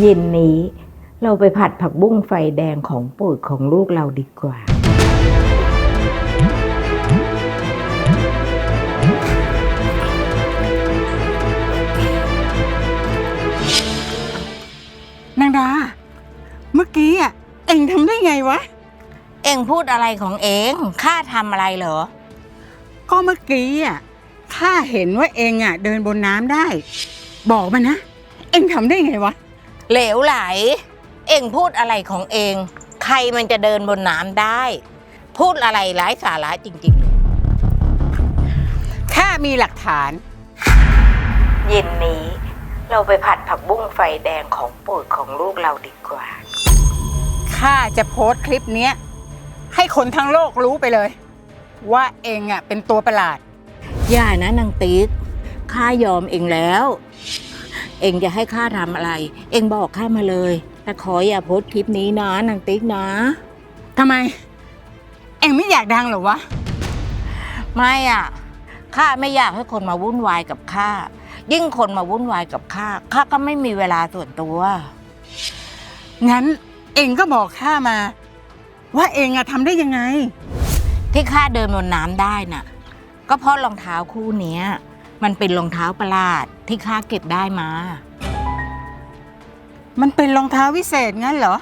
เย็นนี้เราไปผัดผักบุ้งไฟแดงของโปรดของลูกเราดีกว่า นางดา เมื่อกี้อะ เอ็งทำได้ไงวะ เอ็งพูดอะไรของเองข้าทำอะไรเหรอ ก็เมื่อกี้อะข้าเห็นว่าเอ็งอะ เดินบนน้ำได้ บอกมานะ เอ็งทำได้ไงวะ เหลวไหล เอ็งพูดอะไรของเอง ใครมันจะเดินบนน้ำได้ พูดอะไรไร้สาระจริงๆเลยข้ามีหลักฐาน เย็นนี้เราไปผัดผักบุ้งไฟแดงของโปรดของลูกเราดีกว่า ข้าจะโพสต์คลิปเนี้ย ให้คนทั้งโลกรู้ไปเลย ว่าเอ็งอะเป็นตัวประหลาด อย่านะนางติ๊กข้ายอมเองแล้ว เองจะให้ข้าทำอะไร เองบอกข้ามาเลย แต่ขออย่าโพสต์คลิปนี้นะนางติ๊กนะ ทำไม เอ็งไม่อยากดังเหรอวะ ไม่อะข้าไม่อยากให้คนมาวุ่นวายกับข้ายิ่งคนมาวุ่นวายกับข้าข้าก็ไม่มีเวลาส่วนตัว งั้นเอ็งก็บอกข้ามา ว่าเอ็งอะทำได้ยังไง ที่ข้าเดินบนน้ำได้น่ะ ก็เพราะรองเท้าคู่เนี้ย มันเป็นรองเท้าประหลาดที่ข้าเก็บได้มา มันเป็นรองเท้าวิเศษงั้นเหรอ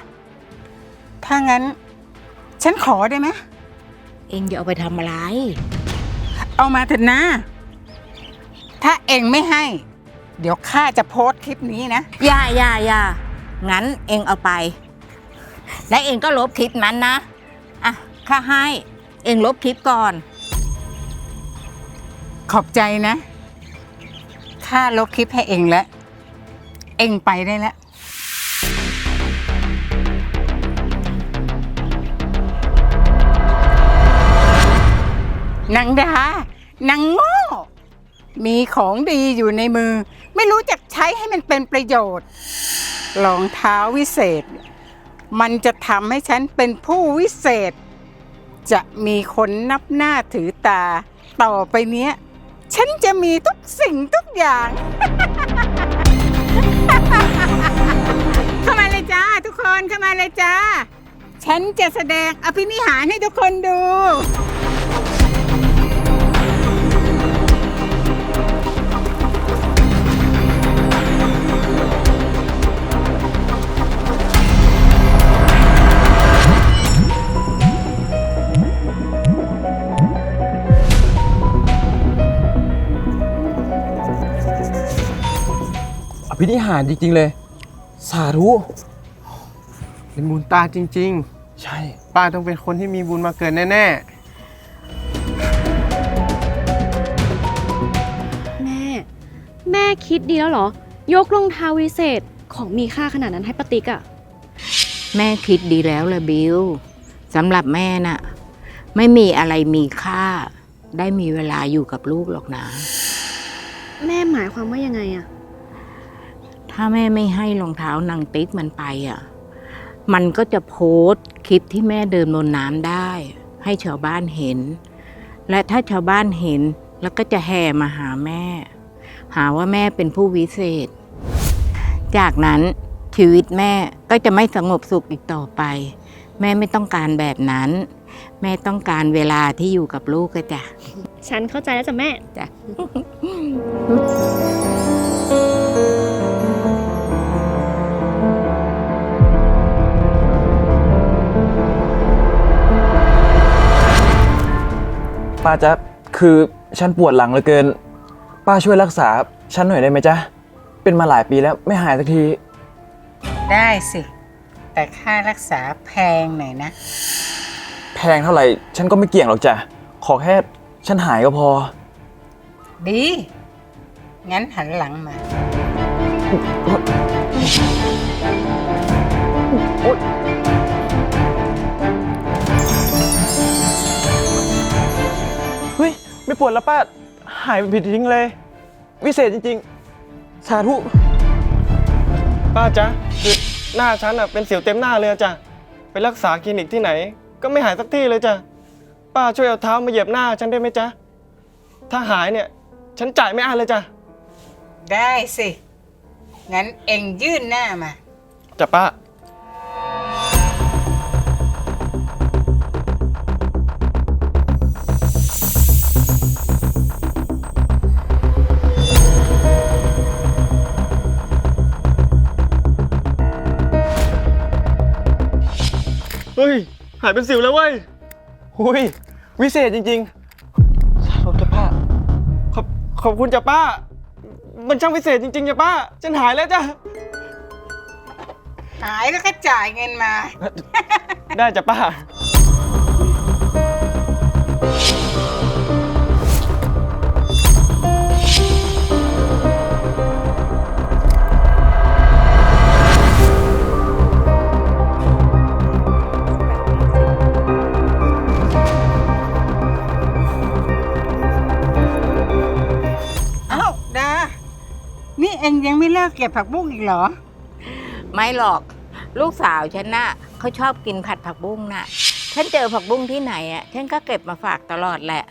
ถ้างั้น ฉันขอได้ไหม เองจะเอาไปทำอะไร เอามาเถอะนะ ถ้าเอ็งไม่ให้ เดี๋ยวข้าจะโพสต์คลิปนี้นะ อย่าอย่าอย่างั้นเองเอาไป และเองก็ลบคลิปนั้นนะ อะ ข้าให้ เองลบคลิปก่อน ขอบใจนะ ข้าลบคลิปให้เองแล้ว เองไปได้แล้ว นางดานางโง่ มีของดีอยู่ในมือ ไม่รู้จักใช้ให้มันเป็นประโยชน์ รองเท้าวิเศษ มันจะทำให้ฉันเป็นผู้วิเศษ จะมีคนนับหน้าถือตา ต่อไปเนี้ย ฉันจะมีทุกสิ่งทุกอย่าง เข้ามาเลยจ้าทุกคนเข้ามาเลยจ้า ฉันจะแสดงอภินิหารให้ทุกคนดู อภินิหารจริง ๆ เลย สาธุ เป็นบุญตาจริง ใช่ ๆ ป้าต้องเป็นคนที่มีบุญมาเกิดแน่แม่ แม่คิดดีแล้วเหรอ ยกรองเท้าวิเศษของมีค่าขนาดนั้นให้ปาติกอะแม่คิดดีแล้วละบิวสำหรับแม่น่ะ ไม่มีอะไรมีค่า ได้มีเวลาอยู่กับลูกหรอกนะ แม่หมายความว่ายังไงอะ ถ้าแม่ไม่ให้รองเท้านางติ๊กมันไปอะ มันก็จะโพสต์คลิปที่แม่เดินบนน้ำได้ ให้ชาวบ้านเห็น และถ้าชาวบ้านเห็นแล้วก็จะแห่มาหาแม่ หาว่าแม่เป็นผู้วิเศษ จากนั้นชีวิตแม่ก็จะไม่สงบสุขอีกต่อไป แม่ไม่ต้องการแบบนั้น แม่ต้องการเวลาที่อยู่กับลูกก็จ้ะ ฉันเข้าใจแล้วจ้ะแม่ จ้ะ ป้าจ๊ะคือฉันปวดหลังเหลือเกิน ป้าช่วยรักษาฉันหน่อยได้ไหมจ๊ะ เป็นมาหลายปีแล้วไม่หายสักที ได้สิ แต่ค่ารักษาแพงหน่อยนะ แพงเท่าไหร่ ฉันก็ไม่เกี่ยงหรอกจ้ะ ขอแค่ฉันหายก็พอ ดี งั้นหันหลังมาเฮ้ วดแล้วป้าหายไปผิดทิ้งเลย วิเศษจริง ๆ สาธุ ป้าจ๊ะคือหน้าฉันอะเป็นสิวเต็มหน้าเลยอะจ้ะไปรักษาคลินิกที่ไหน ก็ไม่หายสักที่เลยจ้ะป้าช่วยเอาเท้ามาเหยียบหน้าฉันได้ไหมจ๊ะถ้าหายเนี่ย ฉันจ่ายไม่อั้นเลยจ้ะได้สิ งั้นเอ็งยื่นหน้ามา จ้ะป้า เฮ้ย หายเป็นสิวแล้วเว้ยหุยวิเศษจริงๆสาธุจ้ะป้าขอบขอบคุณจ้ะป้า มันช่างพิเศษจริงๆจ้ะป้า ฉันหายแล้วจ้ะ หายแล้วก็จ่ายเงินมา ได้จ้ะป้า เองยังไม่เลิกเก็บผักบุ้งอีกเหรอ ไม่หรอก ลูกสาวฉันน่ะเขาชอบกินผัดผักบุ้งน่ะ ฉันเจอผักบุ้งที่ไหนอะ ฉันก็เก็บมาฝากตลอดแหละ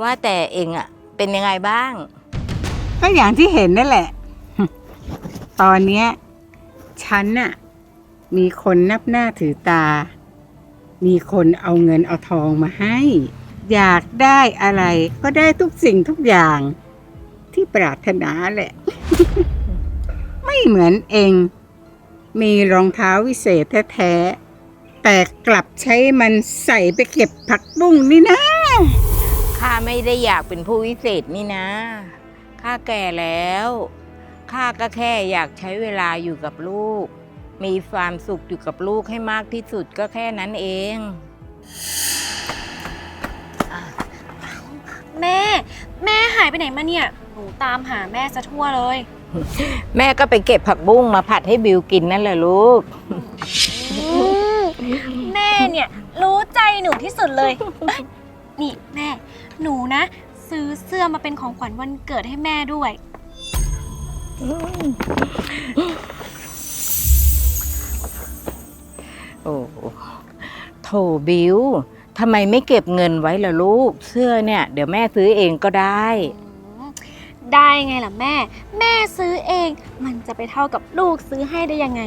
ว่าแต่เองอะ เป็นยังไงบ้าง ก็อย่างที่เห็นนั่นแหละ ตอนเนี้ยฉันน่ะมีคนนับหน้าถือตา มีคนเอาเงินเอาทองมาให้ อยากได้อะไรก็ได้ทุกสิ่งทุกอย่างที่ปรารถนาแหละ ไม่เหมือนเอง มีรองเท้าวิเศษแท้ๆ แต่กลับใช้มันใส่ไปเก็บผักบุ้งนี่นะ ข้าไม่ได้อยากเป็นผู้วิเศษนี่นะ ข้าแก่แล้ว ข้าก็แค่อยากใช้เวลาอยู่กับลูก มีความสุขอยู่กับลูกให้มากที่สุดก็แค่นั้นเอง แม่ แม่หายไปไหนมาเนี่ย หนูตามหาแม่ซะทั่วเลย แม่ก็ไปเก็บผักบุ้งมาผัดให้บิวกินนั่นแหละลูก แม่เนี่ย รู้ใจหนูที่สุดเลยนี่แม่ หนูนะ ซื้อเสื้อมาเป็นของขวัญวันเกิดให้แม่ด้วย โอ้โหโถบิวทำไมไม่เก็บเงินไว้ล่ะลูก เสื้อเนี่ย เดี๋ยวแม่ซื้อเองก็ได้ ได้ไงล่ะแม่ แม่ซื้อเอง มันจะไปเท่ากับลูกซื้อให้ได้ยังไง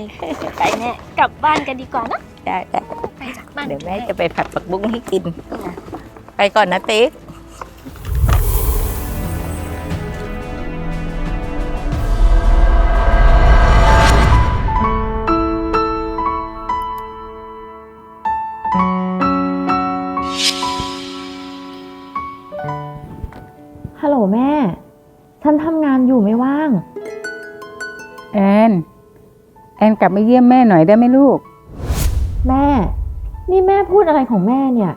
ไปแม่กลับบ้านกันดีกว่านะได้ได้ไปจากบ้านเดี๋ยวแม่จะไปผัดผักบุ้งให้กิน ไปก่อนนะติ๊กฮัลโหลแม่ กลับมาเยี่ยมแม่หน่อยได้ไหมลูก แม่ นี่แม่พูดอะไรของแม่เนี่ย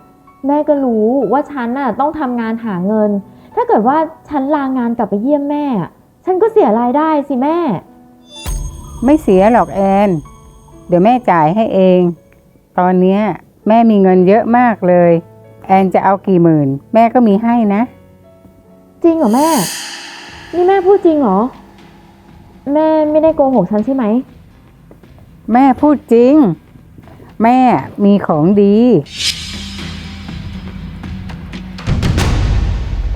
แม่ก็รู้ว่าฉันน่ะต้องทำงานหาเงิน ถ้าเกิดว่าฉันลางานกลับไปเยี่ยมแม่อะฉันก็เสียรายได้สิแม่ ไม่เสียหรอกแอน เดี๋ยวแม่จ่ายให้เอง ตอนเนี้ยแม่มีเงินเยอะมากเลย แอนจะเอากี่หมื่น แม่ก็มีให้นะ จริงเหรอแม่ นี่แม่พูดจริงเหรอ แม่ไม่ได้โกหกฉันใช่ไหม แม่พูดจริง แม่มีของดี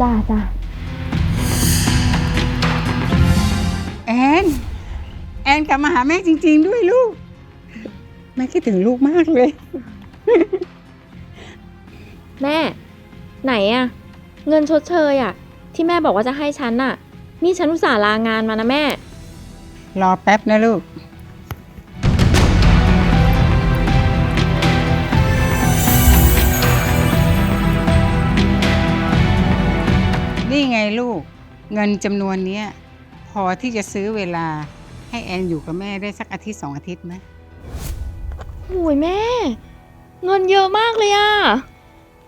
จ้าจ้าแอนแอนกลับมาหาแม่จริง ๆ ด้วยลูก แม่คิดถึงลูกมากเลย แม่ ไหนอะเงินชดเชยอะที่แม่บอกว่าจะให้ฉันน่ะนี่ฉันอุตส่าห์ลางานมานะแม่ รอแป๊บนะลูก ลูก เงินจำนวนเนี้ยพอที่จะซื้อเวลาให้แอนอยู่กับแม่ได้สักอาทิตย์สองอาทิตย์ไหมโอ้ยแม่ เงินเยอะมากเลยอะ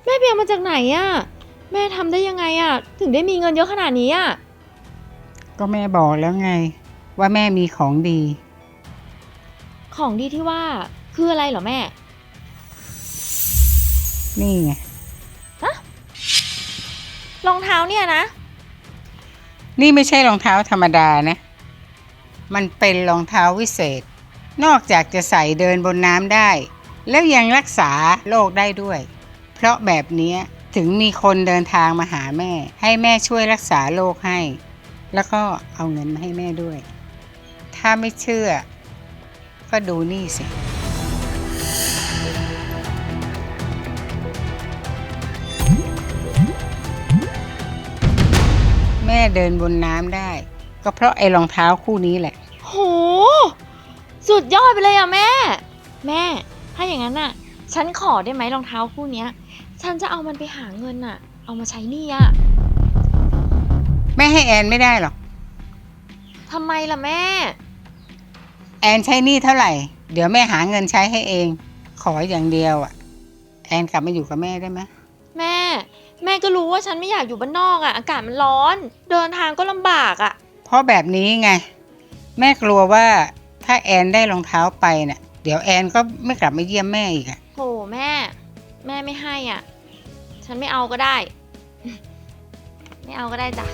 แม่ไปเอามาจากไหนอะแม่ทำได้ยังไงอะถึงได้มีเงินเยอะขนาดนี้อะก็แม่บอกแล้วไง ว่าแม่มีของดี ของดีที่ว่าคืออะไรเหรอแม่ นี่ไงรองเท้าเนี่ยนะ นี่ไม่ใช่รองเท้าธรรมดานะ มันเป็นรองเท้าวิเศษ นอกจากจะใส่เดินบนน้ำได้ แล้วยังรักษาโรคได้ด้วย เพราะแบบนี้ถึงมีคนเดินทางมาหาแม่ ให้แม่ช่วยรักษาโรคให้ แล้วก็เอาเงินมาให้แม่ด้วย ถ้าไม่เชื่อ ก็ดูนี่สิ แม่เดินบนน้ำได้ ก็เพราะไอ้รองเท้าคู่นี้แหละ โห สุดยอดไปเลยอะแม่ แม่ ถ้าอย่างนั้นอะฉันขอได้ไหมรองเท้าคู่เนี้ย ฉันจะเอามันไปหาเงินอะเอามาใช้หนี้อะแม่ให้แอนไม่ได้หรอก ทำไมล่ะแม่ แอนใช้หนี้เท่าไหร่ เดี๋ยวแม่หาเงินใช้ให้เอง ขออย่างเดียวอะ แอนกลับมาอยู่กับแม่ได้ไหมแม่ แม่ก็รู้ว่าฉันไม่อยากอยู่บ้านนอกอะ อากาศมันร้อน เดินทางก็ลำบากอะ เพราะแบบนี้ไง แม่กลัวว่าถ้าแอนได้รองเท้าไปเน่ะเดี๋ยวแอนก็ไม่กลับมาเยี่ยมแม่อีกอะโหแม่ แม่ไม่ให้อะ ฉันไม่เอาก็ได้ ไม่เอาก็ได้จ้ะ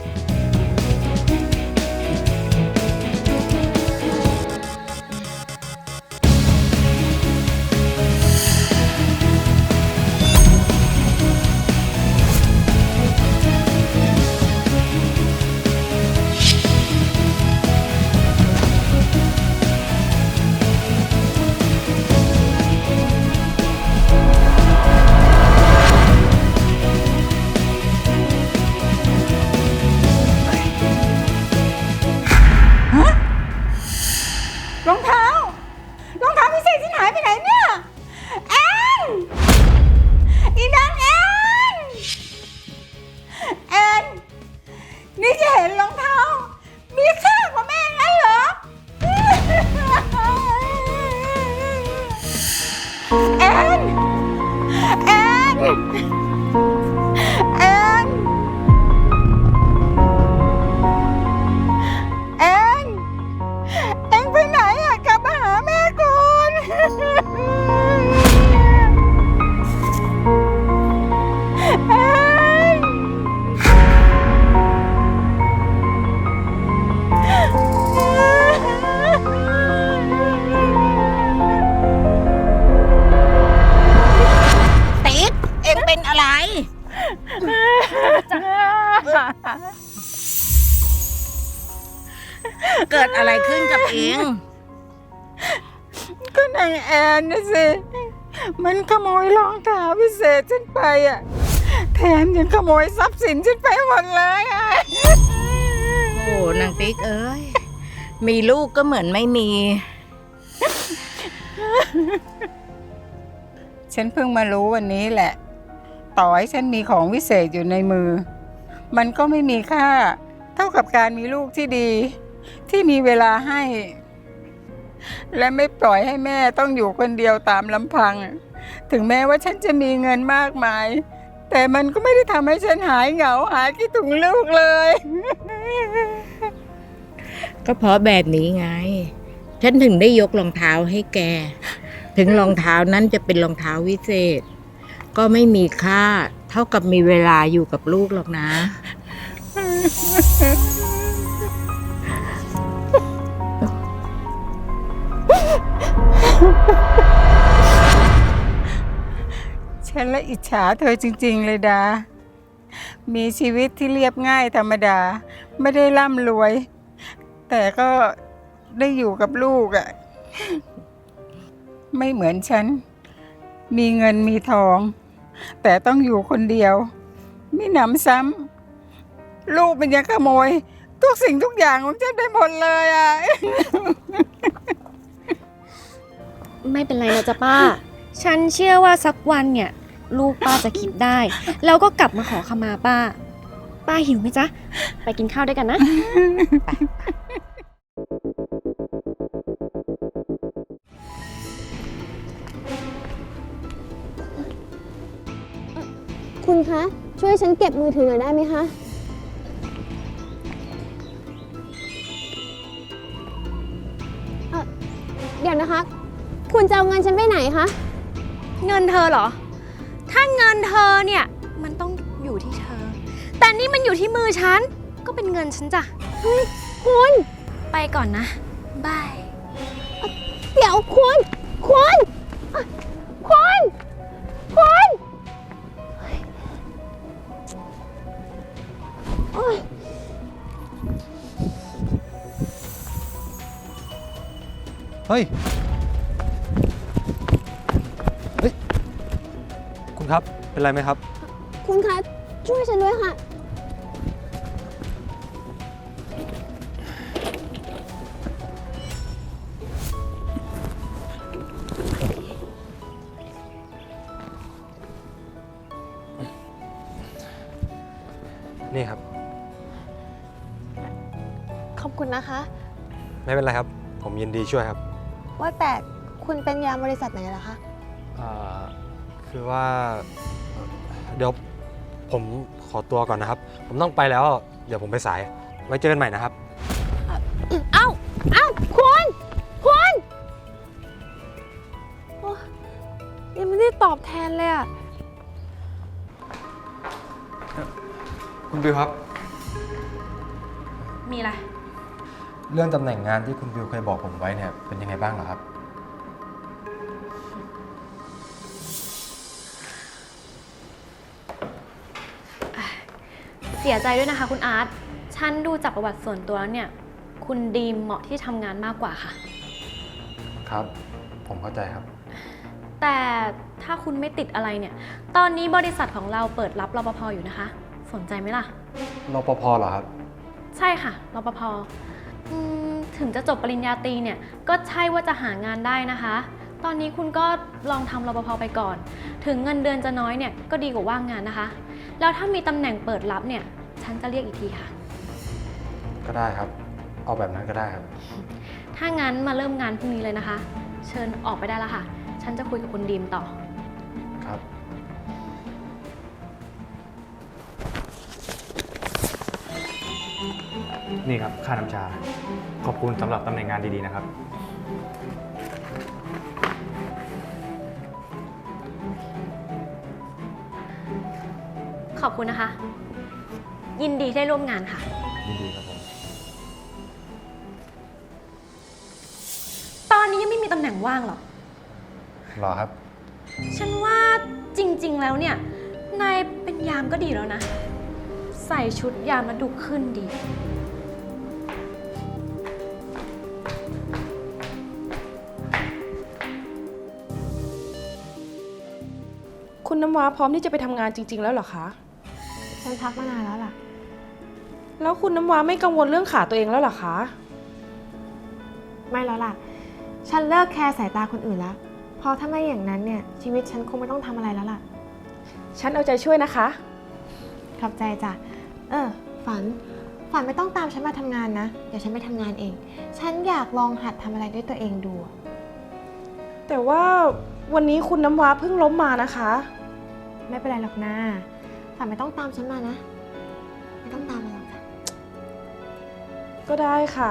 นางติ๊กเอ้ย มีลูกก็เหมือนไม่มี ฉันเพิ่งมารู้วันนี้แหละ ต่อให้ฉันมีของวิเศษอยู่ในมือ มันก็ไม่มีค่า เท่ากับการมีลูกที่ดี ที่มีเวลาให้ และไม่ปล่อยให้แม่ต้องอยู่คนเดียวตามลำพัง ถึงแม้ว่าฉันจะมีเงินมากมายแต่มันก็ไม่ได้ทำให้ฉันหายเหงาหายคิดถึงลูกเลย ก็เพราะแบบนี้ไง ฉันถึงได้ยกรองเท้าให้แก ถึงรองเท้านั้นจะเป็นรองเท้าวิเศษ ก็ไม่มีค่าเท่ากับมีเวลาอยู่กับลูกหรอกนะ ฉันละอิจฉาเธอจริง ๆ เลยดา มีชีวิตที่เรียบง่ายธรรมดา ไม่ได้ร่ำรวย แต่ก็ได้อยู่กับลูกอะ่ะ ไม่เหมือนฉัน มีเงินมีทอง แต่ต้องอยู่คนเดียวมีหนำซ้ำลูกมันยังขโมย ทุกสิ่งทุกอย่างของฉันได้หมดเลยอะ ไม่เป็นไรนะจ๊ะป้า ฉันเชื่อว่าสักวันเนี่ย ลูกป้าจะคิดได้ แล้วก็กลับมาขอขมาป้า ป้าหิวไหมจ๊ะ ไปกินข้าวด้วยกันนะ คุณคะ ช่วยฉันเก็บมือถือหน่อยได้ไหมคะ เอ่อเดี๋ยวนะคะ คุณจะเอาเงินฉันไปไหนคะ เงินเธอเหรอ ถ้าเงินเธอเนี่ย นี่มันอยู่ที่มือฉัน ก็เป็นเงินฉันจ้ะ เฮ้ยคุณ ไปก่อนนะ บาย เดี๋ยวคุณ คุณ คุณ คุณ โอ๊ยเฮ้ย เฮ้ย คุณครับ เป็นไรไหมครับ คุณครับช่วยฉันด้วยค่ะ นะคะ ไม่เป็นไรครับ ผมยินดีช่วยครับว่าแต่คุณเป็นยามบริษัทไหนล่ะคะอ่าคือว่าเดี๋ยวผมขอตัวก่อนนะครับ ผมต้องไปแล้วเดี๋ยวผมไปสาย ไว้เจอกันใหม่นะครับ เอ้า เอ้า คุณ คุณโอ้ยังไม่ได้ตอบแทนเลยอะคุณบิวครับ มีอะไร เรื่องตำแหน่งงานที่คุณบิวเคยบอกผมไว้เนี่ยเป็นยังไงบ้างเหรอครับ เสียใจด้วยนะคะคุณอาร์ต ฉันดูจากประวัติส่วนตัวแล้วเนี่ย คุณดีมเหมาะที่ทำงานมากกว่าค่ะ ครับ ผมเข้าใจครับ แต่ถ้าคุณไม่ติดอะไรเนี่ย ตอนนี้บริษัทของเราเปิดรับรปภอยู่นะคะ สนใจไหมล่ะ รปภเหรอครับ ใช่ค่ะรปภ อืมถึงจะจบปริญญาตรีเนี่ย ก็ใช่ว่าจะหางานได้นะคะ ตอนนี้คุณก็ลองทำรปภไปก่อน ถึงเงินเดือนจะน้อยเนี่ยก็ดีกว่าว่างงานนะคะ แล้วถ้ามีตำแหน่งเปิดรับเนี่ย ฉันจะเรียกอีกทีค่ะ ก็ได้ครับ เอาแบบนั้นก็ได้ครับ ถ้างั้นมาเริ่มงานพรุ่งนี้เลยนะคะ เชิญออกไปได้แล้วค่ะ ฉันจะคุยกับคุณดีมต่อ ครับ นี่ครับค่าน้ำชา ขอบคุณสำหรับตำแหน่งงานดีๆนะครับ ขอบคุณนะคะ ยินดีที่ได้ร่วมงานค่ะ ยินดีครับผม ตอนนี้ยังไม่มีตำแหน่งว่างหรอก รอครับ ฉันว่าจริงๆ แล้วเนี่ย นายเป็นยามก็ดีแล้วนะ ใส่ชุดยามแล้วดูขึ้นดี คุณน้ำว้าพร้อมที่จะไปทำงานจริง ๆ แล้วเหรอคะ ฉันพักมานานแล้วล่ะ แล้วคุณน้ำว้าไม่กังวลเรื่องขาตัวเองแล้วเหรอคะ ไม่แล้วล่ะ ฉันเลิกแคร์สายตาคนอื่นแล้ว เพราะถ้าไม่อย่างนั้นเนี่ย ชีวิตฉันคงไม่ต้องทำอะไรแล้วล่ะ ฉันเอาใจช่วยนะคะ ขอบใจจ้ะ เออ ฝัน ฝันไม่ต้องตามฉันมาทำงานนะ เดี๋ยวฉันไปทำงานเอง ฉันอยากลองหัดทำอะไรด้วยตัวเองดูอะแต่ว่าวันนี้คุณน้ำว้าเพิ่งล้มมานะคะ ไม่เป็นไรหรอกนะฝันไม่ต้องตามฉันมานะ ไม่ต้องตามมาหรอกจ้ะก็ได้ค่ะ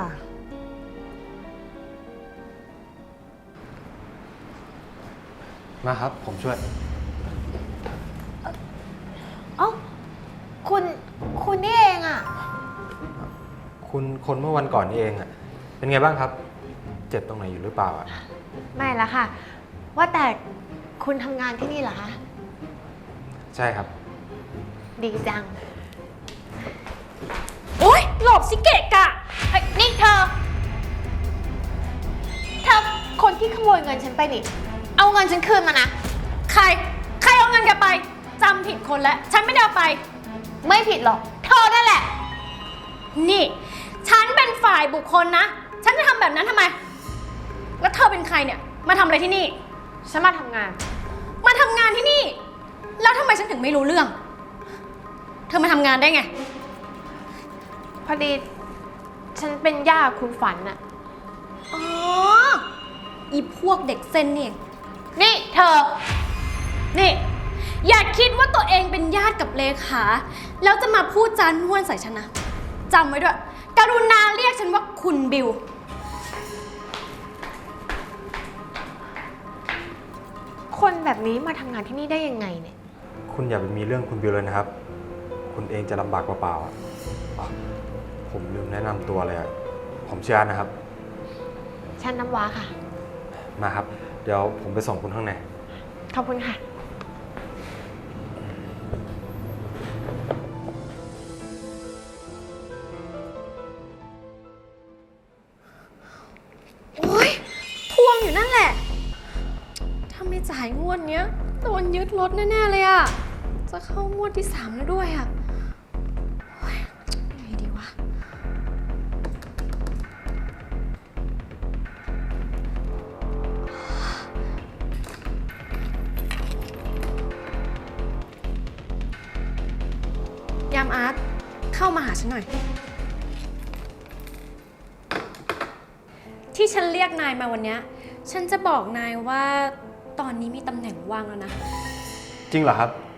มาครับ ผมช่วย เอ้าคุณ คุณนี่เองอะ คุณคนเมื่อวันก่อนนี่เองอะเป็นไงบ้างครับ เจ็บตรงไหนอยู่หรือเปล่าอะไม่ละค่ะ ว่าแต่คุณทำงานที่นี่เหรอคะ ใช่ครับ ดีจัง โอ๊ย หลบสิเกะกะเฮ้ยนี่เธอเธอคนที่ขโมยเงินฉันไปนี่ เอาเงินฉันคืนมานะ ใคร ใครเอาเงินแกไป จำผิดคนแล้ว ฉันไม่ได้เอาไป ไม่ผิดหรอก เธอนั่นแหละ นี่ ฉันเป็นฝ่ายบุคคลนะ ฉันจะทำแบบนั้นทำไม แล้วเธอเป็นใครเนี่ย มาทำอะไรที่นี่ ฉันมาทำงาน มาทำงานที่นี่ แล้วทำไมฉันถึงไม่รู้เรื่อง เธอมาทำงานได้ไง พอดีฉันเป็นย่าคุณฝันน่ะ อ๋อ อีพวกเด็กเส้นนี่เองนี่เธอ นี่ อย่าคิดว่าตัวเองเป็นญาติกับเลขา แล้วจะมาพูดจานม้วนใส่ฉันนะจำไว้ด้วย กรุณาเรียกฉันว่าคุณบิว คนแบบนี้มาทำงานที่นี่ได้ยังไงเนี่ย คุณอย่าไปมีเรื่องคุณบิวเลยนะครับ คุณเองจะลำบากเปล่าๆอะอ๋อผมลืมแนะนำตัวเลยอะผมชื่ออาร์ตนะครับ ฉันน้ำว้าค่ะ มาครับ เดี๋ยวผมไปส่งคุณข้างใน ขอบคุณค่ะ โอ๊ยทวงอยู่นั่นแหละ ถ้าไม่จ่ายงวดเนี้ยโดนยึดรถแน่ ๆ เลยอะ จะเข้างวดที่สามแล้วด้วยอะอ๊ยไงดีวะ ยามอาร์ตเข้ามาหาฉันหน่อย ที่ฉันเรียกนายมาวันเนี้ยฉันจะบอกนายว่าตอนนี้มีตำแหน่งว่างแล้วนะ จริงเหรอครับ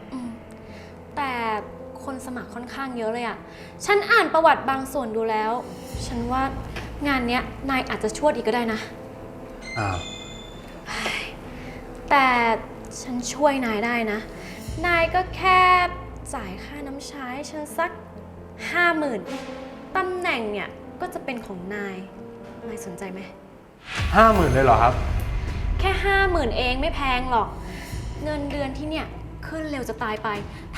คนสมัครค่อนข้างเยอะเลยอะฉันอ่านประวัติบางส่วนดูแล้ว ฉันว่างานเนี้ยนายอาจจะชวดอีกก็ได้นะ อ้าวแต่ฉันช่วยนายได้นะ นายก็แค่จ่ายค่าน้ำใช้ฉันสักห้าหมื่นตำแหน่งเนี่ยก็จะเป็นของนาย นายสนใจไหม ห้าหมื่นเลยเหรอครับ แค่ห้าหมื่นเองไม่แพงหรอก เงินเดือนที่เนี่ย ขึ้นเร็วจะตายไป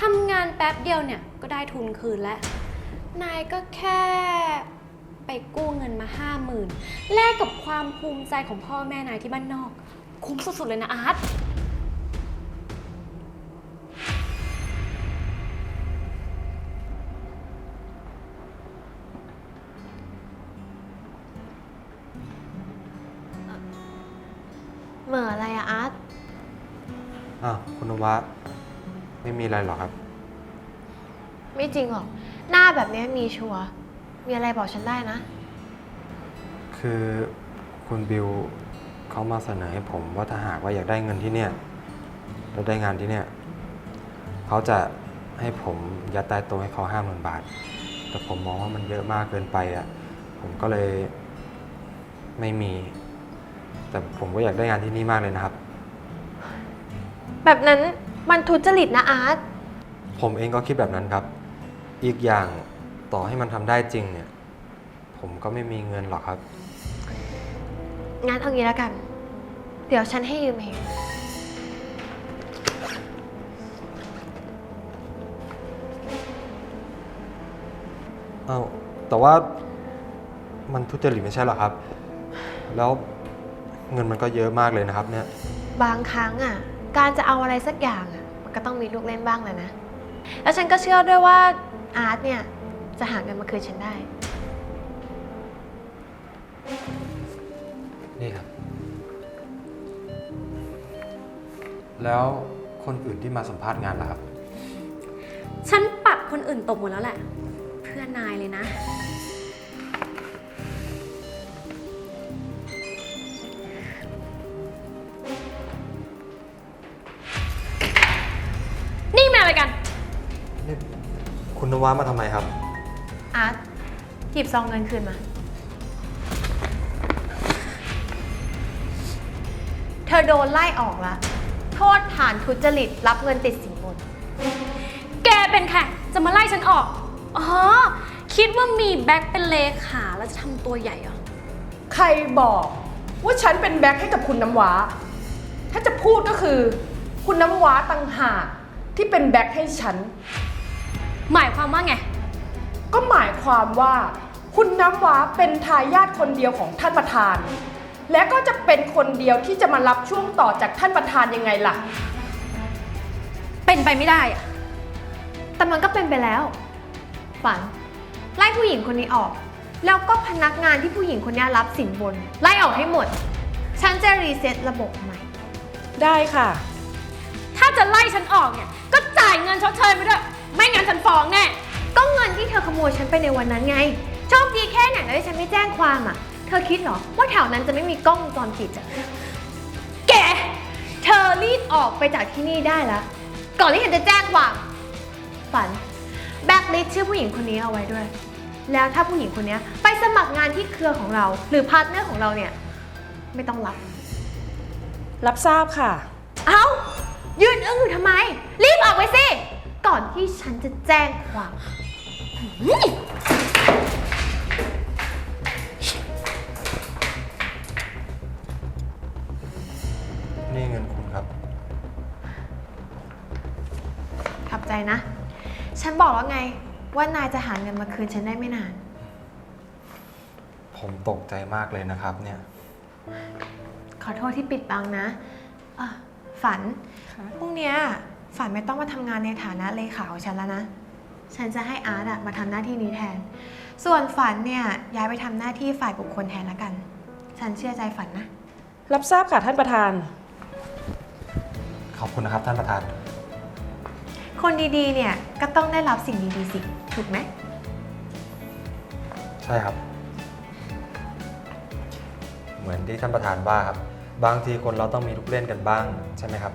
ทำงานแป๊บเดียวเนี่ยก็ได้ทุนคืนแล้ว นายก็แค่ไปกู้เงินมาห้าหมื่นแลกกับความภูมิใจของพ่อแม่นายที่บ้านนอก คุ้มสุดๆเลยนะอาร์ต เหม่ออะไรอะอาร์ตอ้าวคุณนวะ ไม่มีอะไรหรอกครับ ไม่จริงหรอก หน้าแบบนี้มีชัวร์มีอะไรบอกฉันได้นะ คือคุณบิวเขามาเสนอให้ผมว่าถ้าหากว่าอยากได้เงินที่เนี่ยแล้วได้งานที่เนี่ยเขาจะให้ผมยัดใต้โต๊ะให้เขาห้าหมื่นบาท แต่ผมมองว่ามันเยอะมากเกินไปอะผมก็เลยไม่มี แต่ผมก็อยากได้งานที่นี่มากเลยนะครับ แบบนั้น มันทุจริตนะอาร์ต ผมเองก็คิดแบบนั้นครับ อีกอย่างต่อให้มันทำได้จริงเนี่ย ผมก็ไม่มีเงินหรอกครับ งั้นเอางี้แล้วกัน เดี๋ยวฉันให้ยืมเอง เอ้าแต่ว่ามันทุจริตไม่ใช่หรอครับ แล้วเงินมันก็เยอะมากเลยนะครับ เนี่ย บางครั้งอะ การจะเอาอะไรสักอย่างอะมันก็ต้องมีลูกเล่นบ้างแหละนะ แล้วฉันก็เชื่อด้วยว่าอาร์ตเนี่ย จะหาเงินมาคืนฉันได้ นี่ครับ แล้วคนอื่นที่มาสัมภาษณ์งานล่ะครับ ฉันปัดคนอื่นตกหมดแล้วแหละ เพื่อนนายเลยนะ วามาทำไมครับ อาร์ตหยิบซองเงินคืนมา เธอโดนไล่ออกแล้วโทษฐานทุจริตรับเงินติดสินบน แกเป็นใครจะมาไล่ฉันออก อ๋อ คิดว่ามีแบ็คเป็นเลขาแล้วจะทำตัวใหญ่เหรอ ใครบอกว่าฉันเป็นแบ็คให้กับคุณน้ำว้า ถ้าจะพูดก็คือ คุณน้ำว้าต่างหากที่เป็นแบ็คให้ฉัน หมายความว่าไง ก็หมายความว่า คุณน้ำว้าเป็นทายาทคนเดียวของท่านประธาน และก็จะเป็นคนเดียวที่จะมารับช่วงต่อจากท่านประธานยังไงล่ะ เป็นไปไม่ได้อะแต่มันก็เป็นไปแล้ว ฝัน ไล่ผู้หญิงคนนี้ออก แล้วก็พนักงานที่ผู้หญิงคนนี้รับสินบน ไล่ออกให้หมด ฉันจะรีเซ็ตระบบใหม่ ได้ค่ะ ถ้าจะไล่ฉันออกเนี่ย ไปในวันนั้นไง โชคดีแค่ไหนนะที่ฉันไม่แจ้งความอะ เธอคิดเหรอว่าแถวนั้นจะไม่มีกล้องวงจรปิดอะแก เธอรีบออกไปจากที่นี่ได้แล้วก่อนที่ฉันจะแจ้งความ ฝัน แบ็คลิสต์ชื่อผู้หญิงคนนี้เอาไว้ด้วย แล้วถ้าผู้หญิงคนนี้ไปสมัครงานที่เครือของเรา หรือพาร์ทเนอร์ของเราเนี่ย ไม่ต้องรับ รับทราบค่ะ เอ้า ยืนอึ้งอยู่ทำไม รีบออกไปสิ ก่อนที่ฉันจะแจ้งความ นี่เงินคุณครับ ขับใจนะ ฉันบอกแล้วไง ว่านายจะหาเงินมาคืนฉันได้ไม่นาน ผมตกใจมากเลยนะครับเนี่ย ขอโทษที่ปิดบังนะอะฝัน พรุ่งเนี้ยฝันไม่ต้องมาทำงานในฐานะเลขาของฉันแล้วนะ ฉันจะให้อาร์ตอะมาทำหน้าที่นี้แทน ส่วนฝันเนี่ยย้ายไปทำหน้าที่ฝ่ายบุคคลแทนละกัน ฉันเชื่อใจฝันนะ รับทราบค่ะท่านประธาน ขอบคุณนะครับท่านประธาน คนดีๆ เนี่ยก็ต้องได้รับสิ่งดีๆสิ ถูกไหม ใช่ครับ เหมือนที่ท่านประธานว่าครับ บางทีคนเราต้องมีลูกเล่นกันบ้างใช่ไหมครับ